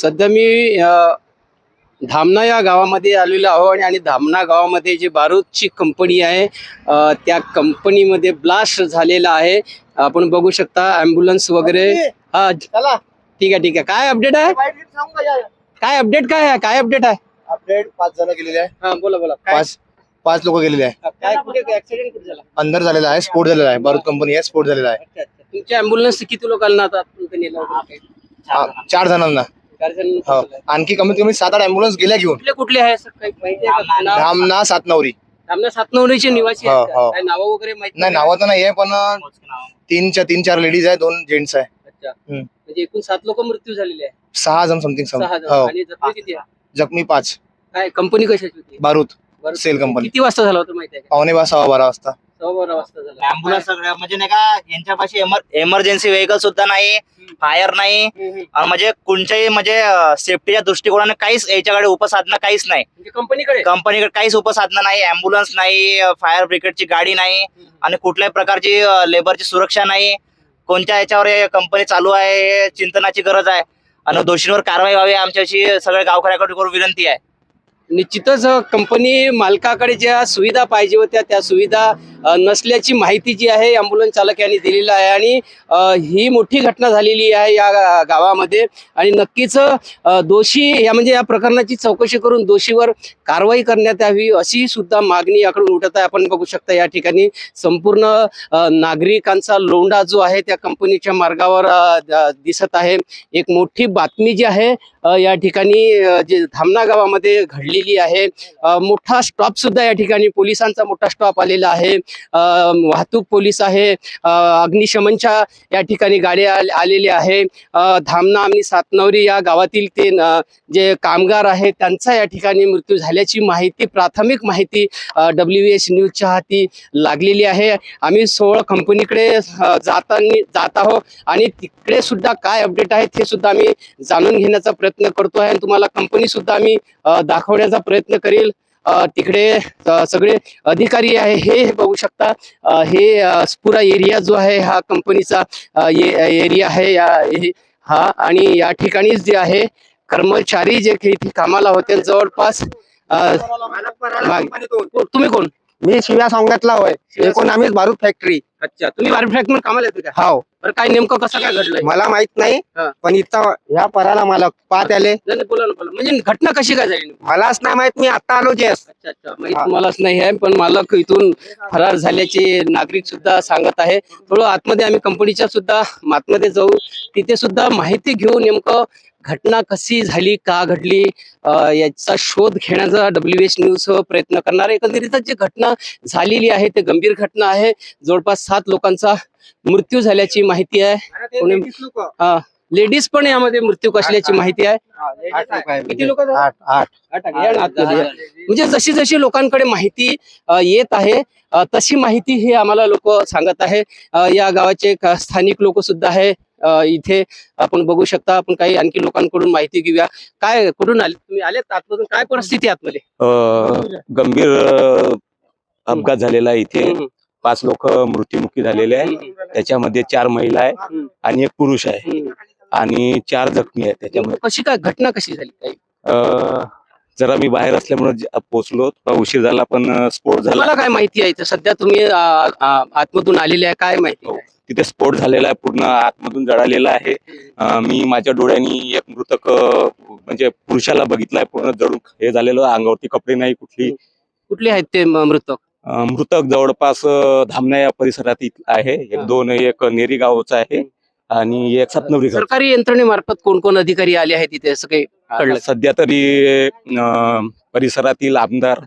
सध्या मी धामणा या गावामध्ये आलेलो आहो आणि धामणा गावामध्ये जी बारूदची कंपनी आहे त्या कंपनीमध्ये ब्लास्ट झालेला आहे. आपण बघू शकता ॲम्ब्युलन्स वगैरे. हा ठीक आहे ठीक आहे. काय अपडेट आहे? काय अपडेट काय आहे? काय अपडेट आहे? अपडेट पाच जण गेलेले आहे. हा बोला बोला. काय? पाच पाच लोक गेलेले आहे. काय कुठे ऍक्सिडेंट कुठे झाला? अंदर झालेला आहे स्फोट झालेला आहे. बारूद कंपनी आहे स्फोट झालेला आहे. अच्छा अच्छा. तुमच्या ॲम्ब्युलन्स किती लोकांना आता नेलं? हा, चार जणांना. हो. आणखी कमीत कमी सात आठ अँब्युलन्स गेल्या घेऊन. कुठले कुठले आहे असं काही माहिती आहे का? नाव? धामना सातनवरी. आमना सातनवरीचे निवासी आहेत हो, का? हो. काय नावं वगैरे माहिती नाही नावाचं नाही आहे पण तीन चा तीन चार लेडीज आहे दोन जेंट्स आहे. अच्छा. हम्म. म्हणजे एकूण सात लोक मृत्यू झालेले आहे सहा जण समथिंग सहा जण. हो. आणि जखमी किती आहे जखमी पाच. काय कंपनी कशाची होती? बारूद. बरं. सेल कंपनी किती वाजता झाला होता माहिती आहे का? पावणे बारा सहा बारा वाजता सव्वा बारा वाजता. झाला अँब्युलन्स सगळ्या म्हणजे नाही का यांच्यापाशी एमर्जन्सी व्हेकल सुद्धा नाही फायर नाही. म्हणजे कोणत्याही म्हणजे सेफ्टीच्या दृष्टिकोनाने काहीच याच्याकडे उपसाधनं काहीच नाही. म्हणजे कंपनीकडे? कंपनीकडे काहीच उपसाधनं नाही अँब्युलन्स नाही फायर ब्रिगेडची गाडी नाही आणि कुठल्याही प्रकारची लेबरची सुरक्षा नाही. कोणत्या याच्यावर कंपनी चालू आहे चिंतनाची गरज आहे. आणि दोषींवर कारवाई व्हावी आमच्याशी सगळ्या गावकऱ्याकडे विनंती आहे. निश्चितच कंपनी मालकाकडे ज्या सुविधा पाहिजे होत्या त्या सुविधा नसल्याची माहिती जी आहे अँब्युलन्स चालक यांनी दिलेली आहे आणि ही मोठी घटना झालेली आहे या गावामध्ये. आणि नक्कीच दोषी या म्हणजे या प्रकरणाची चौकशी करून दोषीवर कारवाई करण्यात यावी अशी सुद्धा मागणी याकडून उठत आहे. आपण बघू शकता या ठिकाणी संपूर्ण नागरिकांचा लोंढा जो आहे त्या कंपनीच्या मार्गावर दिसत आहे. एक मोठी बातमी जी आहे या ठिकाणी जे धामणा गावामध्ये घडलेली आहे. मोठा स्टॉप सुद्धा या ठिकाणी पोलिसांचा मोठा स्टॉप आलेला आहे. वाहतूक पोलीस आहे. अग्निशमनच्या या ठिकाणी गाड्या आलेल्या आहे. धामना आणि सातनवरी या गावातील ते जे कामगार आहेत त्यांचा या ठिकाणी मृत्यू झाल्याची माहिती प्राथमिक माहिती डब्ल्यू एच न्यूजच्या हाती लागलेली आहे. आम्ही सोळ कंपनीकडे जाताना जातानी जात आहोत आणि तिकडे सुद्धा काय अपडेट आहेत हे सुद्धा आम्ही जाणून घेण्याचा प्रयत्न करतो आहे आणि तुम्हाला कंपनी सुद्धा आम्ही दाखवण्याचा प्रयत्न करेल. तिकडे सगळे अधिकारी आहे हे हे बघू शकता. हे पुरा एरिया जो आहे हा कंपनीचा एरिया आहे. या हे- आणि या ठिकाणीच जे आहे कर्मचारी जे इथे कामाला होते जवळपास तुम्ही कोण? मी शिव्या सांगतला होय. एकूण आम्हीच बारूद फॅक्टरी अच्छा तुम्ही बार फॅक्टरी कामाला येते का? हाव बरं काय नेमकं कसं काय घडलंय? मला माहीत नाही हा. पण इथं ह्या पराला मला पाहत आले. नाही, नाही, बोला ना बोला. म्हणजे घटना कशी काय झाली? मलाच नाही माहीत मी आता आलो जेस अच्छा अच्छा. माहीत तुम्हालाच नाही आहे पण मालक इथून फरार झाल्याचे नागरिक सुद्धा सांगत आहे. थोडं आतमध्ये आम्ही कंपनीच्या सुद्धा आतमध्ये जाऊ. तिथे सुद्धा माहिती घेऊ नेमकं घटना कशी झाली का घडली याचा शोध घेण्याचा डब्ल्यू एच न्यूज प्रयत्न करणार आहे. एकंदरीतच जी घटना झालेली आहे ते गंभीर घटना आहे. जवळपास सात लोकांचा मृत्यू झाल्याची माहिती आहे. कोणी- लेडीज पण यामध्ये मृत्यू कसल्याची माहिती आहे? किती लोक. म्हणजे जशी जशी लोकांकडे माहिती येत आहे तशी माहिती हे आम्हाला लोक सांगत आहे. या गावाचे स्थानिक लोक सुद्धा आहे. इथे आपण बघू शकता आपण काही आणखी लोकांकडून माहिती घेऊया. काय कुठून आले? तुम्ही आले आतमधून? काय परिस्थिती आहे आतमध्ये? गंभीर अपघात झालेला आहे इथे. पाच लोक मृत्युमुखी झालेले आहे त्याच्यामध्ये चार महिला आहे आणि एक पुरुष आहे. आणि चार जखमी आहेत त्याच्यामध्ये. कशी काय घटना कशी झाली जरा मी बाहेर असल्यामुळे पोहोचलो उशीर झाला पण स्फोट झाला. काय माहिती आहे सध्या तुम्ही आतमधून आलेले आहे. काय माहिती आहे? तिथे स्फोट झालेला आहे पूर्ण आतमधून जळालेला आहे. मी माझ्या डोळ्यांनी एक मृतक म्हणजे पुरुषाला बघितलाय पूर्ण जळून हे झालेलं अंगावरती कपडे नाही कुठली. कुठले आहेत ते मृतक? मृतक जवळपास अ, धामणा या परिसरात आहे. एक दोन एक नेरी गावचा आहे आणि एक सतनवरी सरकारी यंत्रणेमार्फत कोण कोण अधिकारी आले आहेत तिथे असं काही कळलं? सध्या तरी परिसरातील आमदार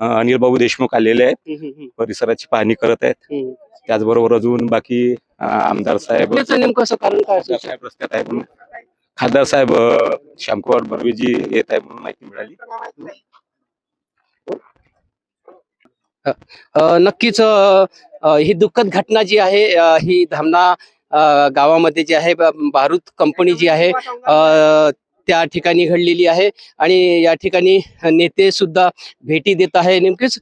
अनिल बाबू देशमुख आलेले आहेत. परिसराची पाहणी करत आहेत. त्याचबरोबर अजून बाकी आमदार साहेब साहेब रस्त्यात आहे म्हणून. खासदार साहेब श्यामकुमार बर्वेजी येत आहे म्हणून माहिती मिळाली. नक्कीच ही दुःखद घटना जी आहे ही धामणा गावामध्ये जी आहे बारूद कंपनी जी आहे त्या ठिकाणी घडलेली आहे आणि या ठिकाणी नेते सुद्धा भेटी देत आहे. नेमकीच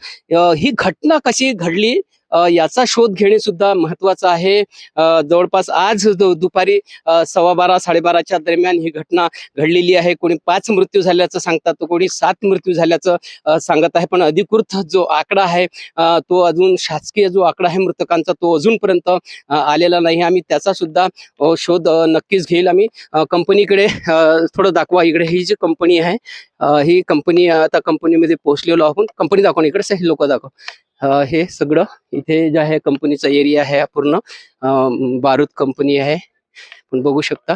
ही घटना कशी घडली? याचा शोध घेणे सुद्धा महत्वाचं आहे. जवळपास आज दुपारी सव्वा बारा साडेबाराच्या दरम्यान ही घटना घडलेली आहे. कोणी पाच मृत्यू झाल्याचं सांगतात तर कोणी सात मृत्यू झाल्याचं सांगत आहे. पण अधिकृत जो आकडा आहे तो अजून शासकीय जो आकडा आहे मृतकांचा तो अजूनपर्यंत आलेला नाही. आम्ही त्याचा सुद्धा शोध नक्कीच घेईल. आम्ही कंपनीकडे थोडं दाखवा. इकडे ही जी कंपनी आहे ही कंपनी आता कंपनीमध्ये पोहोचलेलो आहोत. कंपनी दाखवा इकडे. हे लोक दाखव. हे सगळं इथे जे आहे कंपनीचा एरिया आहे हा पूर्ण. बारूद कंपनी आहे. पण बघू शकता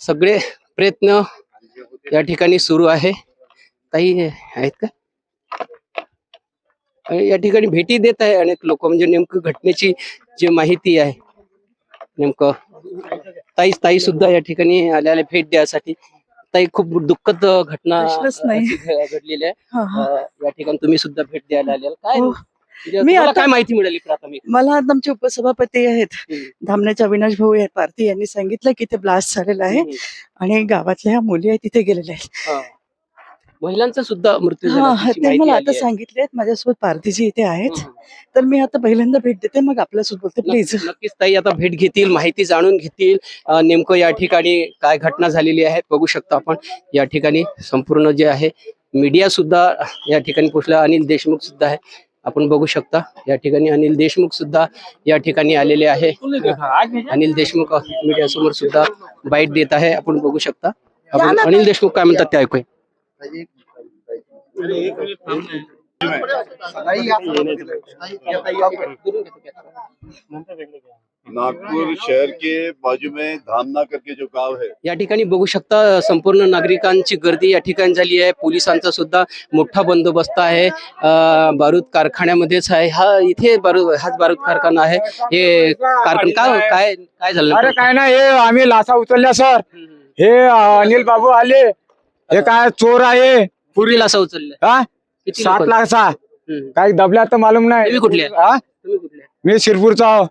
सगळे प्रयत्न या ठिकाणी सुरू आहे. काही आहेत का? आणि या ठिकाणी भेटी देत आहे अनेक लोक. म्हणजे नेमकं घटनेची जी माहिती आहे नेमकं ताई ताई सुद्धा या ठिकाणी आलेल्या भेट द्यासाठी ताई खूप दुःखद घटना घडलेली आहे. हा, हा. या ठिकाणी तुम्ही सुद्धा भेट द्यायला आलेला. काय हो. म्हणजे मी तुम्हाला आता- काय माहिती मिळाली प्राथमिक मला आता आमचे उपसभापती आहेत हम्म. धामण्याचे अविनाश भाऊ आहेत पारती यांनी सांगितलं की ते ब्लास्ट झालेला आहे हम्म. आणि गावातल्या ह्या मुली आहेत तिथे गेलेल्या आहेत हा. महिलांचा सुद्धा मृत्यू हा ते माहिती मला आली आता आहे. सांगितले माझ्यासोबत पारतीजी इथे आहेत हम्म. तर मी आता पहिल्यांदा भेट देते मग आपल्यासोबत बोलते प्लीज नक्कीच नक्कीच ताई आता भेट घेतील माहिती जाणून घेतील अ, नेमकं या ठिकाणी काय घटना झालेली आहे बघू शकतो आपण या ठिकाणी संपूर्ण जे आहे मीडिया सुद्धा या ठिकाणी पोहोचला अनिल देशमुख सुद्धा आहे आपण बघू शकता या ठिकाणी अनिल देशमुख सुद्धा या ठिकाणी आलेले आहे. अनिल देशमुख मीडिया समोर सुद्धा बाईट देत आहे. आपण बघू शकता. आपण अनिल देशमुख काय म्हणतात ते ऐकूया. नागपुर शहर के बाजू में धामना करके जो गांव है या ठिकाणी बघू शकता संपूर्ण नागरिकांची गर्दी या ठिकाणी झाली आहे पोलिसांचा सुद्धा मोठा बंदोबस्त आहे बारूद कारखान्यामध्येच आहे हा इथे बारूद हाच बारूद कारखाना आहे हे कारखाना काय काय काय झालं अरे काय नाही हे आम्ही लासा उचलल्या सर हे अनिल बाबू आले हे काय चोर आहे पुरीला असं उचललं हा किती सात लोकं? लाखचा हम्म. काही दबल्या तर मालूम नाही तुम्ही कुठले? हा? तुम्ही कुठले? मी शिरपूरचा आहो.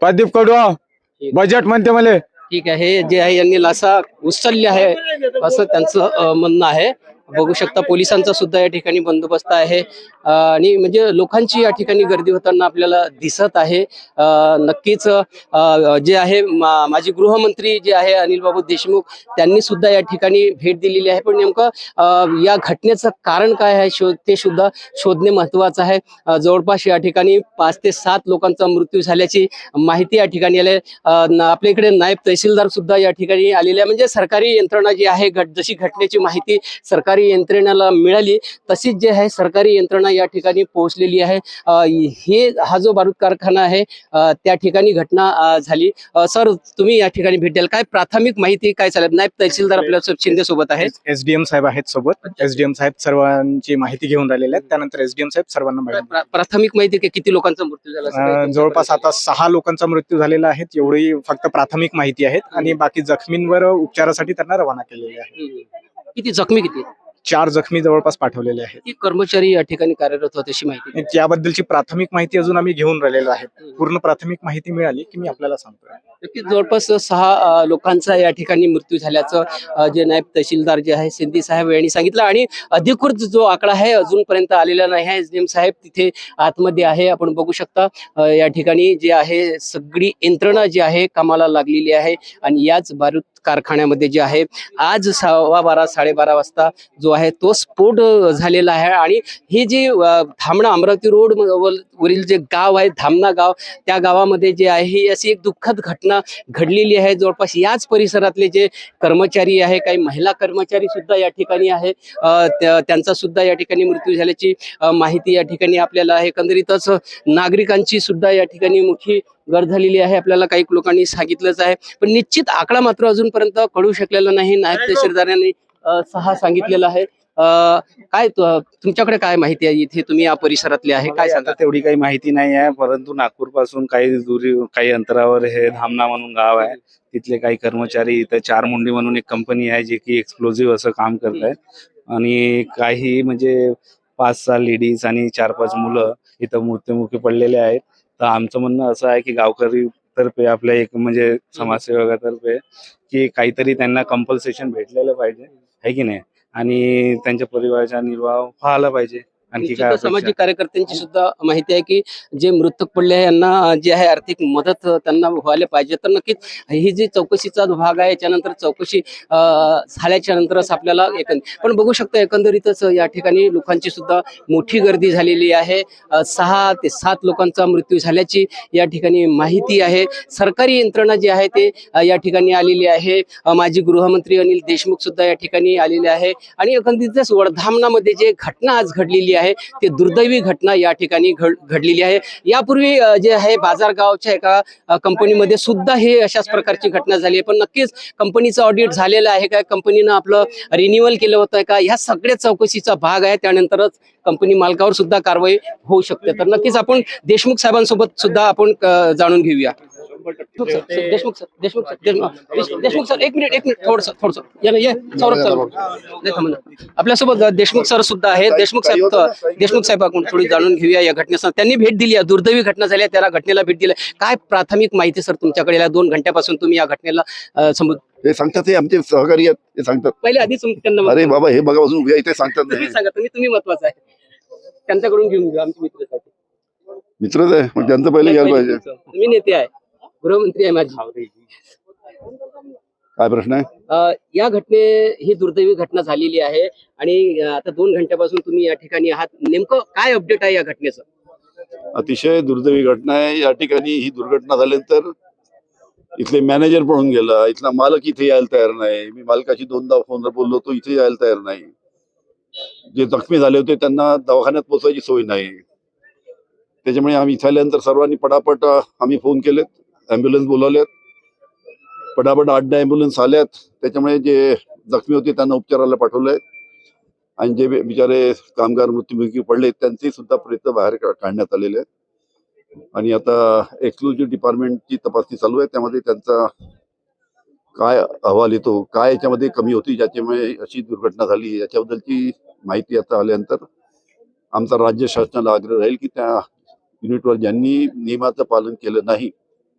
प्रदीप कडू आहो ठीक. बजेट म्हणते मला. ठीक आहे हे जे आहे यांनी लासा उचलले आहे असं त्यांचं म्हणणं आहे. बघू शकता पोलिसांचा सुद्धा या ठिकाणी बंदोबस्त आहे. आणि म्हणजे लोकांची या ठिकाणी गर्दी होताना आपल्याला दिसत आहे. नक्कीच जे आहे माजी गृहमंत्री जे आहे अनिल बाबू देशमुख त्यांनी सुद्धा या ठिकाणी भेट दिलेली आहे. पण नेमकं या घटनेचं कारण काय आहे शोध ते सुद्धा शोधणे महत्वाचं आहे. जवळपास या ठिकाणी पाच ते सात लोकांचा मृत्यू झाल्याची माहिती या ठिकाणी आली आपल्या इकडे नायब तहसीलदार सुद्धा या ठिकाणी आलेले आहे. म्हणजे सरकारी यंत्रणा जी आहे घट जशी घटनेची माहिती सरकारी यंत्रणेला मिळाली तशीच जे आहे सरकारी यंत्रणा या ठिकाणी पोहोचलेली आहे. हे हा जो बारूद कारखाना आहे त्या ठिकाणी घटना झाली. सर तुम्ही या ठिकाणी भेट द्याल. काय प्राथमिक माहिती काय चालेल नायब तहसीलदार आपल्या शिंदे सोबत आहेत. एसडीएम साहेब आहेत सोबत. एसडीएम साहेब सर्वांची माहिती घेऊन राहिलेले आहेत. त्यानंतर एसडीएम साहेब सर्वांना प्राथमिक माहिती किती लोकांचा मृत्यू झाला? जवळपास आता सहा लोकांचा मृत्यू झालेला आहे. एवढी फक्त प्राथमिक माहिती आहे आणि बाकी जखमींवर उपचारासाठी त्यांना रवाना केलेले आहे. किती? जखमी किती? चार जखमी जवळपास पाठवलेले आहेत. किती कर्मचारी या ठिकाणी कार्यरत होते अशी माहिती त्याबद्दलची प्राथमिक माहिती अजून आम्ही घेऊन राहिलेलो आहे. पूर्ण प्राथमिक माहिती मिळाली की मी आपल्याला सांगतोय. नक्कीच जवळपास सहा अ, लोकांचा या ठिकाणी मृत्यू झाल्याचं अ, जे नायब तहसीलदार जे आहे सिंधी साहेब यांनी सांगितलं आणि अधिकृत जो आकडा आहे अजूनपर्यंत आलेला नाही आहे. एसडीएम साहेब तिथे आतमध्ये आहे. आपण बघू शकता अ, या ठिकाणी जे आहे सगळी यंत्रणा जी आहे कामाला लागलेली आहे आणि याच बारूद कारखान्यामध्ये जे आहे आज सव्वा बारा साडेबारा वाजता जो आहे तो स्फोट झालेला आहे. आणि ही जी थांबणं अमरावती रोड वरील जे गाव आहे धामणा गाव त्या गावामध्ये जे आहे ही अशी एक दुःखद घटना घडलेली आहे. जवळपास याच परिसरातले जे कर्मचारी आहे काही महिला कर्मचारी सुद्धा या ठिकाणी आहे. त्या- त्यांचा सुद्धा या ठिकाणी मृत्यू झाल्याची माहिती या ठिकाणी आपल्याला आहे. एकंदरीतच नागरिकांची सुद्धा या ठिकाणी मोठी गर्द झालेली आहे. आपल्याला काही लोकांनी सांगितलंच आहे. पण निश्चित आकडा मात्र अजूनपर्यंत कळू शकलेला नाही. नायब तहसीलदारांनी सहा सांगितलेलं आहे. काय तु- तुमच्याकडे काय माहिती आहे? इथे तुम्ही या परिसरातले आहे काय मला सांगा आता तेवढी काही माहिती नाही आहे परंतु नागपूरपासून काही दुरी काही अंतरावर हे धामणा म्हणून गाव आहे. तिथले काही कर्मचारी इथं चार मुंडी म्हणून एक कंपनी आहे जे की एक्सप्लोजिव्ह असं काम करत आहे आणि काही म्हणजे पाच सहा लेडीज आणि चार पाच मुलं इथं मृत्युमुखी पडलेले आहेत. तर आमचं म्हणणं असं आहे की गावकरी तर्फे आपल्या एक म्हणजे समाजसेवकातर्फे की काहीतरी त्यांना कंपल्सेशन भेटलेलं पाहिजे. आहे की नाही? आणि त्यांच्या परिवाराचा निर्वाह पाहायला पाहिजे. आणखी काय? सामाजिक कार्यकर्त्यांची सुद्धा माहिती आहे की जे मृतक पडले आहे यांना जे आहे आर्थिक मदत त्यांना व्हायला पाहिजे. तर नक्कीच ही जी चौकशीचा भाग आहे याच्यानंतर चौकशी झाल्याच्या नंतरच आपल्याला एकंद पण बघू शकतो एकंदरीतच या ठिकाणी लोकांची सुद्धा मोठी गर्दी झालेली आहे. सहा ते सात लोकांचा मृत्यू झाल्याची या ठिकाणी माहिती आहे. सरकारी यंत्रणा जी आहे ते या ठिकाणी आलेली आहे. माजी गृहमंत्री अनिल देशमुख सुद्धा या ठिकाणी आलेले आहे. आणि एकंदरीतच वर्धामनामध्ये जे घटना आज घडलेली आहे ते दुर्दैवी घटना या ठिकाणी घडलेली आहे. यापूर्वी जे आहे बाजारगावच्या एका कंपनीमध्ये सुद्धा हे अशाच प्रकारची घटना झाली आहे. पण नक्कीच कंपनीचं ऑडिट झालेलं आहे का? कंपनीनं आपलं रिन्युअल केलं होतं का? ह्या सगळ्या चौकशीचा भाग आहे. त्यानंतरच कंपनी मालकावर सुद्धा कारवाई होऊ शकते. तर नक्कीच आपण देशमुख साहेबांसोबत सुद्धा आपण जाणून घेऊया. Deshmukh sir, sir, Deshmukh sir Deshmukh sir Deshmukh Deshmukh sir. एक मिनिट एक मिनिट थोडस थोडस या सौरभ सर. आपल्यासोबत देशमुख सर सुद्धा आहेत. देशमुख साहेब देशमुख साहेब आपण थोडी जाणून घेऊया या घटनेसं त्यांनी भेट दिली आहे दुर्दैवी घटना झाली आहे त्याला घटनेला भेट दिली आहे. काय प्राथमिक माहिती सर तुमच्याकडे? या दोन घंट्यापासून तुम्ही या घटनेला संबोध हे सांगतात हे आमचे सहकारी आहेत ते सांगतात. पहिले आधी त्यांना अरे बाबा हे बघा अजून उभे इथे सांगतात तुम्ही. सांगा तुम्ही तुम्ही महत्वाचं आहे. त्यांच्याकडून घेऊन घेऊ आमच्या मित्रासाठी मित्रच आहे त्यांचं पहिले घ्यायला पाहिजे. तुम्ही नेते आहे. गृहमंत्री आहे माझी काय प्रश्न आहे? अ, या घटने ही दुर्दैवी घटना झालेली आहे आणि अ, आता दोन घंट्यापासून तुम्ही या ठिकाणी आहात. नेमकं काय अपडेट आहे या घटनेचं? अतिशय दुर्दैवी घटना आहे. या ठिकाणी ही दुर्घटना झाल्यानंतर इथले मॅनेजर पळून गेला. इथला मालक इथे यायला तयार नाही. मी मालकाशी दोनदा फोनवर बोललो तो इथे यायला तयार नाही. जे जखमी झाले होते त्यांना दवाखान्यात पोचायची सोय नाही. त्याच्यामुळे आम्ही इथे आल्यानंतर सर्वांनी पटापट अ, आम्ही फोन केलेत. ॲम्ब्युलन्स बोलावलेत पटापट आठ दहा ॲम्ब्युलन्स आल्यात. त्याच्यामुळे जे जखमी होते त्यांना उपचाराला पाठवलंय. आणि जे बिचारे कामगार मृत्युमुखी पडले त्यांचे सुद्धा प्रयत्न बाहेर काढण्यात आलेले आहेत. आणि आता एक्सक्लुझिव्ह डिपार्टमेंटची तपासणी चालू आहे. त्यामध्ये त्यांचा काय अहवाल येतो काय याच्यामध्ये कमी होती ज्याच्यामुळे अशी दुर्घटना झाली याच्याबद्दलची माहिती आता आल्यानंतर आमचा राज्य शासनाला आग्रह राहील की त्या युनिटवर ज्यांनी नियमाचं पालन केलं नाही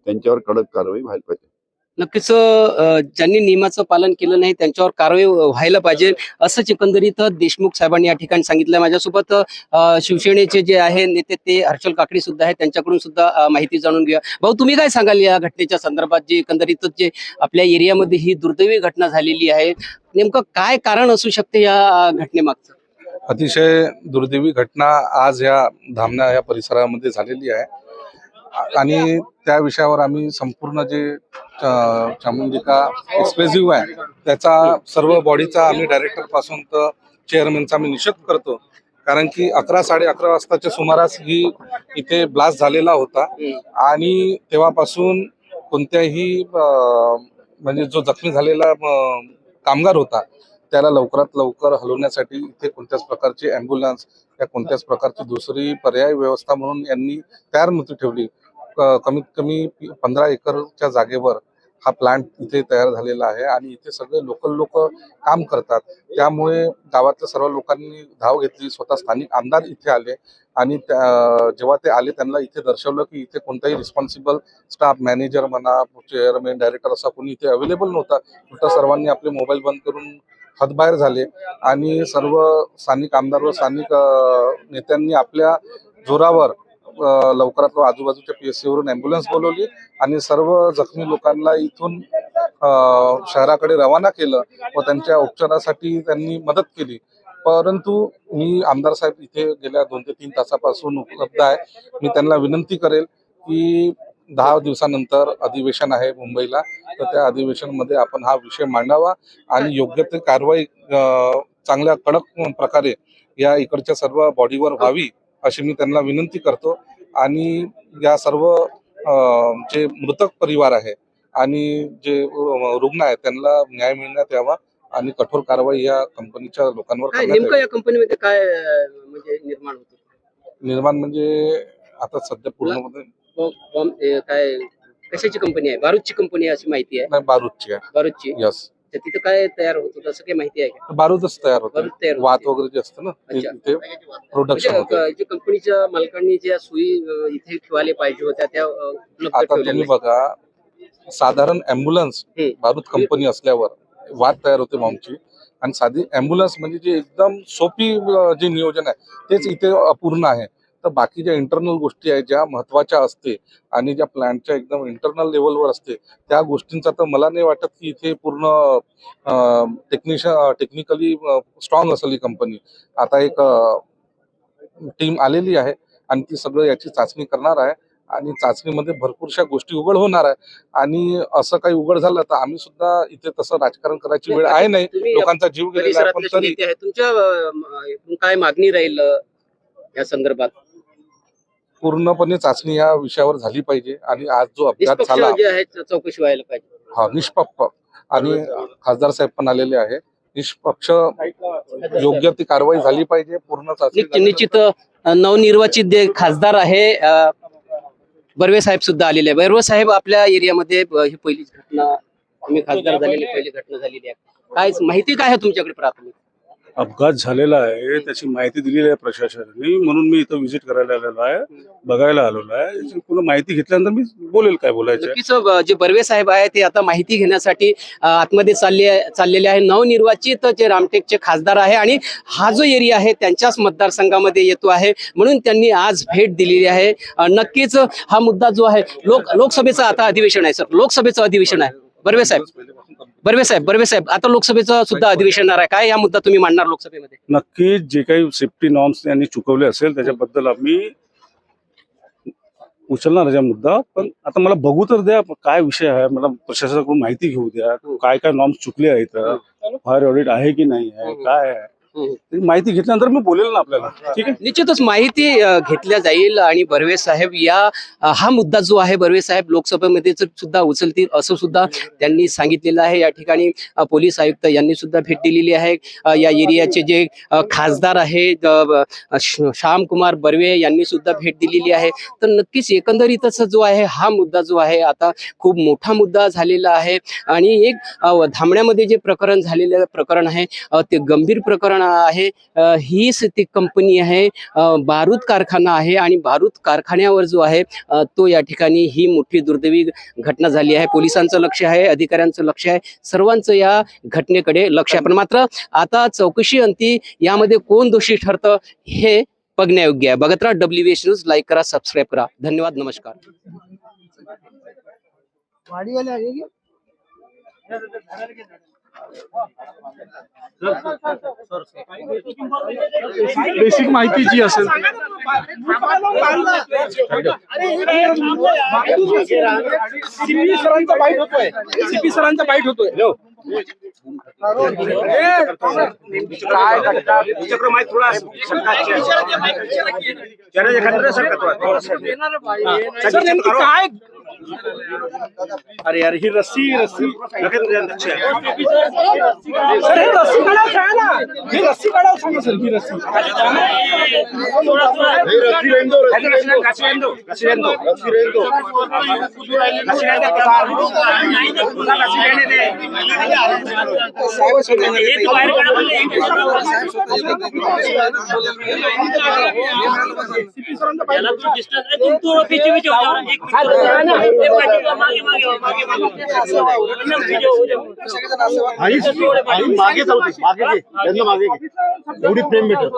त्यांच्यावर कडक कारवाई व्हायला पाहिजे. नक्कीच ज्यांनी नियमाचं पालन केलं नाही त्यांच्यावर कारवाई व्हायला पाहिजे. असंच एकंदरीत देशमुख साहेबांनी या ठिकाणी सांगितलं माझ्यासोबत शिवसेनेचे जे आहे नेते ते हर्षल काकडे सुद्धा आहेत. त्यांच्याकडून सुद्धा माहिती जाणून घेऊया. भाऊ तुम्ही काय सांगाल या घटनेच्या संदर्भात? जे एकंदरीत जे आपल्या एरियामध्ये ही दुर्दैवी घटना झालेली आहे. नेमकं काय कारण असू शकते या घटनेमागचं? अतिशय दुर्दैवी घटना आज या धामणा या परिसरामध्ये झालेली आहे. आणि त्या विषयावर आम्ही संपूर्ण जे चामुंडिका एक्सप्रेसिव्ह आहे त्याचा सर्व बॉडीचा आम्ही डायरेक्टरपासून तर चेअरमॅनचा आम्ही निषेध करतो. कारण की अकरा साडे अकरा वाजताच्या सुमारास ही इथे ब्लास्ट झालेला होता. आणि तेव्हापासून कोणत्याही म्हणजे जो जखमी झालेला कामगार होता त्याला लवकरात लवकर हलवण्यासाठी इथे कोणत्याच प्रकारची अँब्युलन्स या कोणत्याच प्रकारची दुसरी पर्याय व्यवस्था म्हणून यांनी तयार नव्हती ठेवली. कमीत कमी पंधरा एकरच्या जागेवर हा प्लांट इथे तयार झालेला आहे आणि इथे सगळे लोकल लोक काम करतात. त्यामुळे गावातल्या सर्व लोकांनी धाव घेतली स्वतः स्थानिक आमदार इथे आले आणि त्या- जेव्हा ते आले त्यांना इथे दर्शवलं की इथे कोणताही रिस्पॉन्सिबल स्टाफ मॅनेजर म्हणा चेअरमॅन डायरेक्टर असा कोणी इथे अवेलेबल नव्हता. उलट सर्वांनी आपले मोबाईल बंद करून हदबाहेर झाले आणि सर्व स्थानिक आमदार व स्थानिक नेत्यांनी आपल्या जोरावर लवकरात लवकर आजूबाजूच्या पी एस वरून अँब्युलन्स बोलवली आणि सर्व जखमी लोकांना इथून शहराकडे रवाना केलं व त्यांच्या उपचारासाठी त्यांनी मदत केली. परंतु मी आमदार साहेब इथे गेल्या दोन ते तीन तासापासून उपलब्ध आहे. मी त्यांना विनंती करेल की दहा दिवसानंतर अधिवेशन आहे मुंबईला तर त्या अधिवेशनमध्ये आपण हा विषय मांडावा आणि योग्य ते कारवाई चांगल्या कडक प्रकारे या इकडच्या सर्व बॉडीवर व्हावी अशी मी त्यांना विनंती करतो. आणि या सर्व जे मृतक परिवार आहे आणि जे रुग्ण आहेत त्यांना न्याय मिळण्यात यावा आणि कठोर कारवाई या कंपनीच्या लोकांवर नेमकं या कंपनीमध्ये काय म्हणजे निर्माण होतं? निर्माण म्हणजे आता सध्या पूर्णमध्ये काय कशाची कंपनी आहे? बारूदची कंपनी आहे अशी माहिती आहे. बारूदची आहे. बारूदची. यस तर तिथं काय तयार होत होतं असं काही माहिती आहे का बारूदच तयार होतं बारूद तयार होतं. वात वगैरे जे असतं ना ते अच्छा. प्रोडक्शन म्हणजे, होतं अ, जे कंपनीच्या मालकांनी ज्या सोयी अ, इथे ठेवायला पाहिजे होत्या त्या अ, उपलब्ध आता तुम्ही नाहीत. बघा साधारण अँब्युलन्स हम्म. बारूद कंपनी असल्यावर वाद तयार होते बॉम्बची आणि साधी अँब्युलन्स म्हणजे जी एकदम सोपी अं, जे नियोजन आहे तेच इथे अपूर्ण आहे तर बाकी ज्या इंटरनल गोष्टी आहेत ज्या महत्त्वाच्या असते आणि ज्या प्लॅनच्या एकदम इंटरनल लेवलवर असते त्या गोष्टींचा तर मला नाही वाटत की इथे पूर्ण टेक्निशियन टेक्निकली स्ट्रॉंग असेल ही कंपनी आता एक टीम आलेली आहे आणि ती सगळं याची चाचणी करणार आहे आणि चाचणीमध्ये भरपूरशा गोष्टी उघड होणार आहे. आणि असं काही उघड झालं तर आम्ही सुद्धा इथे तसं राजकारण करायची वेळ आहे नाही. लोकांचा जीव गेलेला आहे पण तरी तुमच्या काय मागणी राहील या संदर्भात? पूर्णपणे चाचणी या विषयावर झाली पाहिजे आणि आज जो अपघात झाला चौकशी व्हायला पाहिजे. हा निष्पक्ष. आणि खासदार साहेब पण आलेले आहे निष्पक्ष योग्य ती कारवाई झाली पाहिजे पूर्ण चाचणी निश्चित नवनिर्वाचित जे खासदार आहे बर्वे साहेब सुद्धा आलेले आहे बर्वे साहेब आपल्या एरियामध्ये ही पहिलीच घटना तुम्ही खासदार झालेली पहिली घटना झालेली आहे. काय माहिती काय आहे तुमच्याकडे प्राथमिक? अपघात झालेला आहे त्याची माहिती दिलेली आहे प्रशासनाने. म्हणून मी इथं व्हिजिट करायला आलेलो आहे बघायला आलेलो आहे. पूर्ण माहिती घेतल्यानंतर मी बोलेल काय बोलायचं आहे. नक्कीच अ, जे बर्वे साहेब आहे ते आता माहिती घेण्यासाठी अ, आतमध्ये चालले चाललेले आहे. नवनिर्वाचित जे रामटेकचे खासदार आहे आणि हा जो एरिया आहे त्यांच्याच मतदारसंघामध्ये येतो आहे. म्हणून त्यांनी आज भेट दिलेली आहे. अ, नक्कीच हा मुद्दा जो आहे लोक लोकसभेचं आता अधिवेशन आहे सर. लोकसभेचं अधिवेशन आहे. बर्वे साहेब. बर्वे साहेब बर्वे साहेब आता लोकसभेचं सुद्धा अधिवेशन येणार आहे. काय हा मुद्दा तुम्ही मांडणार लोकसभेमध्ये? नक्कीच जे काही सेफ्टी नॉर्म्स त्यांनी चुकवले असेल त्याच्याबद्दल आम्ही उचलणार याचा मुद्दा. पण आता मला बघू तर द्या काय विषय आहे? मला प्रशासनाकडून माहिती घेऊ द्या. काय काय नॉर्म्स चुकले आहेत? फायर ऑडिट आहे की नाही आहे? काय आहे? माहिती घेतल्यानंतर मी बोलेल ना आपल्याला. ठीक आहे? निश्चितच माहिती घेतल्या जाईल आणि बर्वे साहेब या हा मुद्दा जो आहे बर्वे साहेब लोकसभेमध्ये सुद्धा उचलतील असं सुद्धा त्यांनी सांगितलेलं आहे. या ठिकाणी पोलीस आयुक्त यांनी सुद्धा भेट दिलेली आहे. या एरियाचे जे खासदार आहेत श्याम कुमार श्यामकुमार बर्वे यांनी सुद्धा भेट दिलेली आहे. तर नक्कीच एकंदरीतच जो आहे हा मुद्दा जो आहे आता खूप मोठा मुद्दा झालेला आहे. आणि एक धामण्यामध्ये जे प्रकरण झालेलं प्रकरण आहे ते गंभीर प्रकरण आहे. हीच ती कंपनी आहे. बारूद कारखाना आहे आणि बारूद कारखान्यावर जो आहे तो या ठिकाणी ही मोठी दुर्दैवी घटना झाली आहे. पोलिसांचं लक्ष आहे अधिकाऱ्यांचं लक्ष आहे. सर्वांचं या घटनेकडे लक्ष आहे. पण मात्र आता चौकशी अंती यामध्ये कोण दोषी ठरतं हे बघण्यायोग्य आहे. बघत राहा डब्ल्यू एच न्यूज लाईक करा सबस्क्राईब करा. धन्यवाद नमस्कार. बेसिक माहिती जी असेल सरांचा बाईट होतोय. सीपी सरांचा बाईट होतोय काय अरे यार ही रस्सी रस्सी. सर हे रस्सी काढायला सांगा ना. ही रस्सी काढायला सांगा सर ही रस्सी. मागे जाऊ दे, मागे घे. त्यांना मागे घे. एवढी प्रेम भेटत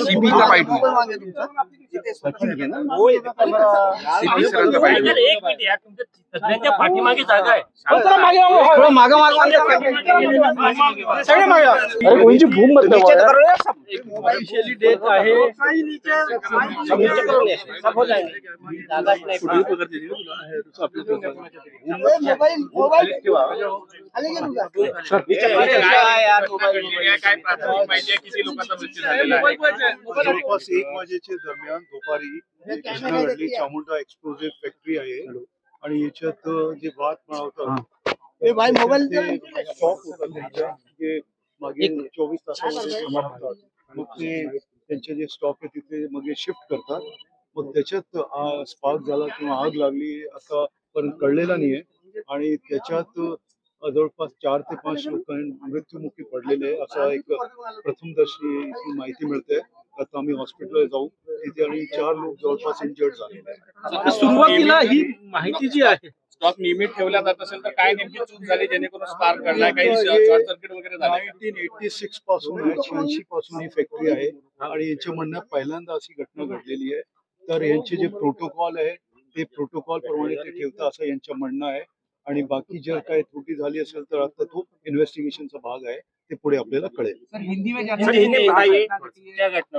सीपीचा बाईट पाठीमागे जागा आहे थोडं मागं मागं सगळे मागे अरे कोणची भूम डेट आहे जवळपास एक वाजेच्या दरम्यान दुपारी घडली चामुंडा एक्सप्लोजिव्ह फॅक्टरी आहे. आणि याच्यात जे वाद बनवतात ते होतात जे मागील चोवीस तासामध्ये मग ते त्यांचे जे स्टॉक आहे तिथे मग शिफ्ट करतात. मग त्याच्यात स्पार्क झाला किंवा आग लागली असा पण कळलेला नाहीये. आणि त्याच्यात जवळपास चार ते पाच लोक मृत्युमुखी पडलेले आहे असा एक प्रथमदर्शी माहिती मिळते. आता आम्ही हॉस्पिटलला जाऊ. तिथे आणि चार लोक जवळपास इंजर्ड झालेले आहेत सुरुवातीला ही माहिती जी आहे. स्टॉक नियमित ठेवला जात असेल तर काय नेमकी चूक झाली जेणेकरून स्पार्क घडला काही हे- शॉर्ट सर्किट वगैरे झालं का? नाईन्टीन एटी सिक्सपासून आहे शहाऐंशी पासून ही फॅक्टरी आहे. आणि यांच्या म्हणण्यात पहिल्यांदा अशी घटना घडलेली आहे. तर यांचे जे प्रोटोकॉल आहे ते प्रोटोकॉल प्रमाणे ते ठेवतं असं यांचं म्हणणं आहे. आणि बाकी जर काही त्रुटी झाली असेल तर आता तो इन्व्हेस्टिगेशनचा भाग आहे ते पुढे आपल्याला कळेल.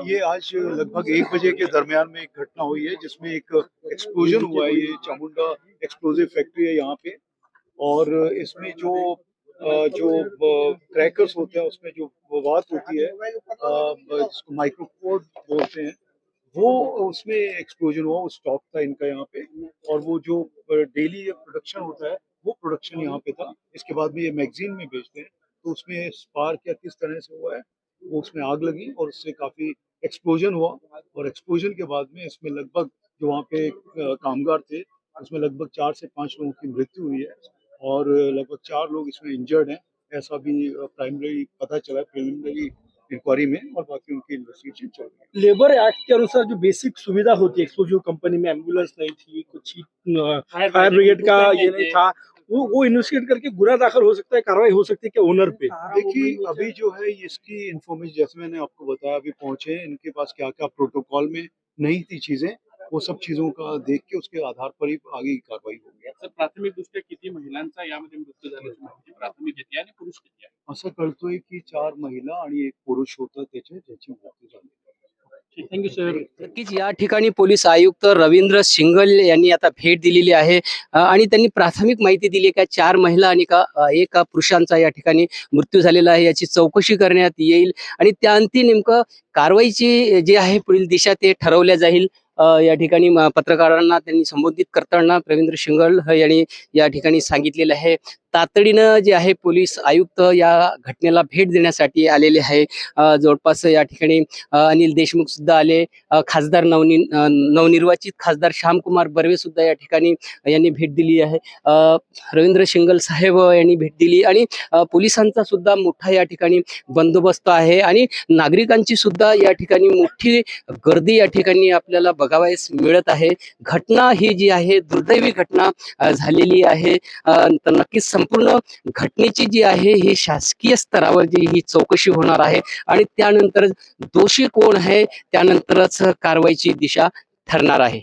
ये आज लगभग एक बजे के दरमियान में एक घटना हुई है जिसमें एक एक्सप्लोजन हुआ है ये चामुंडा एक्सप्लोजिव फैक्ट्री है यहाँ पे। और इसमें जो जो क्रैकर्स होते हैं उसमें जो बात होती है जिसको माइक्रोकोड बोलते हैं वो उसमें एक्सप्लोजन हुआ, वो स्टॉक था इनका यहाँ पे। और वो जो डेली प्रोडक्शन होता है, वो प्रोडक्शन यहाँ पे था। इसके बाद में ये मैगजीन में बेचते हैं। तो उसमें स्पार्क या किस तरह से हुआ है, वो उसमें आग लगी और उससे काफ़ी एक्सप्लोजन हुआ। और एक्सप्लोजन के बाद में इसमें लगभग जो वहाँ पे कामगार थे, उसमें लगभग चार से पाँच लोगों की मृत्यु हुई है। और लगभग चार लोग इसमें इंजर्ड हैं। ऐसा भी प्राइमरी पता चला है प्रिलिमिनरी इंक्वायरी में और बाकी उनकी इन्वेस्टिगेशन चल रही है। लेबर एक्ट के अनुसार जो बेसिक सुविधा होती है एक्सप्लोजिव कंपनी में एंबुलेंस नहीं थी कुछ फायर ब्रिगेड का ये नहीं था वो वो इन्वेस्टिगेट करके गुना दाखिल हो सकता है कार्रवाई हो सकती है क्या ओनर पे? देखिए अभी जो है इसकी इन्फॉर्मेशन जैसे मैंने आपको बताया अभी पहुँचे इनके पास क्या क्या प्रोटोकॉल में नहीं थी चीज़ें वो सब चीज़ों का देख के उसके आधार पर ही आगे कार्रवाई होगी। प्राथमिक दृष्ट्या किती महिलांचा यामध्ये मृत्यू झाल्याची असं कळतोय की चार महिला आणि एक पुरुष होतं त्याचे ज्याची मृत्यू झाली. थँक्यू सर नक्कीच या ठिकाणी पोलीस आयुक्त रवींद्र सिंगल यांनी आता भेट दिलेली आहे. आणि त्यांनी प्राथमिक माहिती दिली आहे का चार महिला आणि का एक पुरुषांचा या ठिकाणी मृत्यू झालेला आहे याची चौकशी करण्यात येईल. आणि त्याअंती नेमकं कारवाईची जी आहे पुढील दिशा ते ठरवल्या जाईल. या ठिकाणी पत्रकारांना त्यांनी संबोधित करताना रवींद्र शिंगल ह यांनी या ठिकाणी सांगितलेलं आहे. तातडीनं जे आहे पोलीस आयुक्त या घटनेला भेट देण्यासाठी आलेले आहे. जवळपास या ठिकाणी अनिल देशमुख सुद्धा आले. खासदार नवनि नवनिर्वाचित खासदार श्यामकुमार बर्वे सुद्धा या ठिकाणी यांनी भेट दिली आहे. रवींद्र शिंगल साहेब यांनी भेट दिली आणि पोलिसांचा सुद्धा मोठा या ठिकाणी बंदोबस्त आहे आणि नागरिकांची सुद्धा या ठिकाणी मोठी गर्दी या ठिकाणी आपल्याला बघावयास मिळत आहे. घटना ही जी आहे दुर्दैवी घटना झालेली आहे. तर नक्कीच संपूर्ण घटनेची जी आहे ही शासकीय स्तरावर जी ही चौकशी होणार आहे आणि त्यानंतर दोषी कोण आहे त्यानंतरच कारवाईची दिशा ठरणार आहे.